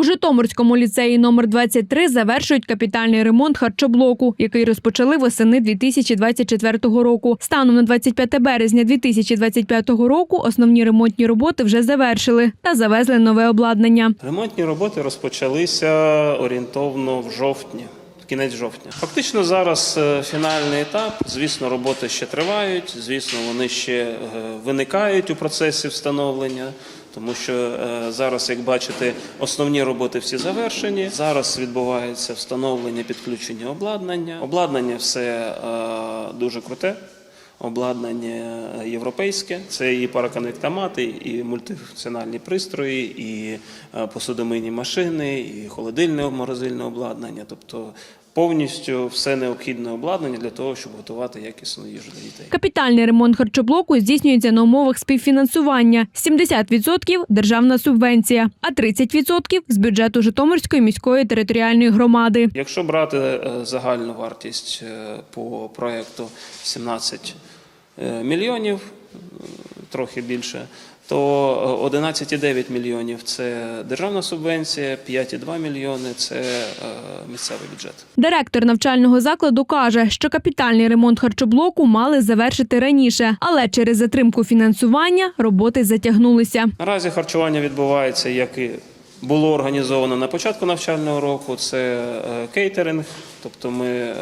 У Житомирському ліцеї номер 23 завершують капітальний ремонт харчоблоку, який розпочали восени 2024 року. Станом на 25 березня 2025 року основні ремонтні роботи вже завершили та завезли нове обладнання. Ремонтні роботи розпочалися орієнтовно в жовтні. Кінець жовтня. Фактично зараз е, фінальний етап. Звісно, роботи ще тривають. Звісно, вони ще е, виникають у процесі встановлення, тому що е, зараз, як бачите, основні роботи всі завершені. Зараз відбувається встановлення підключення обладнання. Обладнання все дуже круте. Обладнання європейське, це і параконвектомати, і мультифункціональні пристрої, і е, посудомийні машини, і холодильне морозильне обладнання, тобто повністю все необхідне обладнання для того, щоб готувати якісну їжу для дітей. Капітальний ремонт харчоблоку здійснюється на умовах співфінансування. 70% – державна субвенція, а 30% – з бюджету Житомирської міської територіальної громади. Якщо брати е, загальну вартість е, по проекту 17 е, мільйонів, трохи більше, то е, 11,9 мільйонів це державна субвенція, 5,2 мільйони це е, місцевий бюджет. Директор навчального закладу каже, що капітальний ремонт харчоблоку мали завершити раніше, але через затримку фінансування роботи затягнулися. Наразі харчування відбувається, як і було організовано на початку навчального року. Це е, кейтеринг, тобто ми е,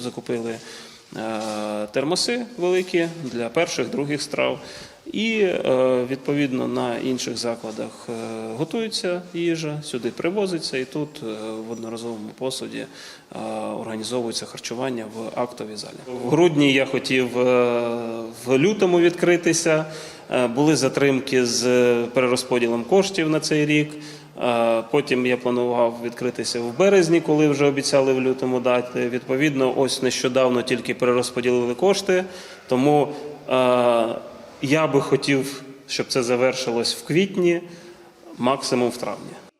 закупили е, термоси великі для перших, других страв. І е, відповідно на інших закладах е, готується їжа, сюди привозиться, і тут е, в одноразовому посуді е, організовується харчування в актовій залі. В грудні я хотів е, в лютому відкритися. Е, Були затримки з перерозподілом коштів на цей рік. Е, Потім я планував відкритися в березні, коли вже обіцяли в лютому дати. Відповідно, ось нещодавно тільки перерозподілили кошти. Тому е, я би хотів, щоб це завершилось в квітні, максимум в травні.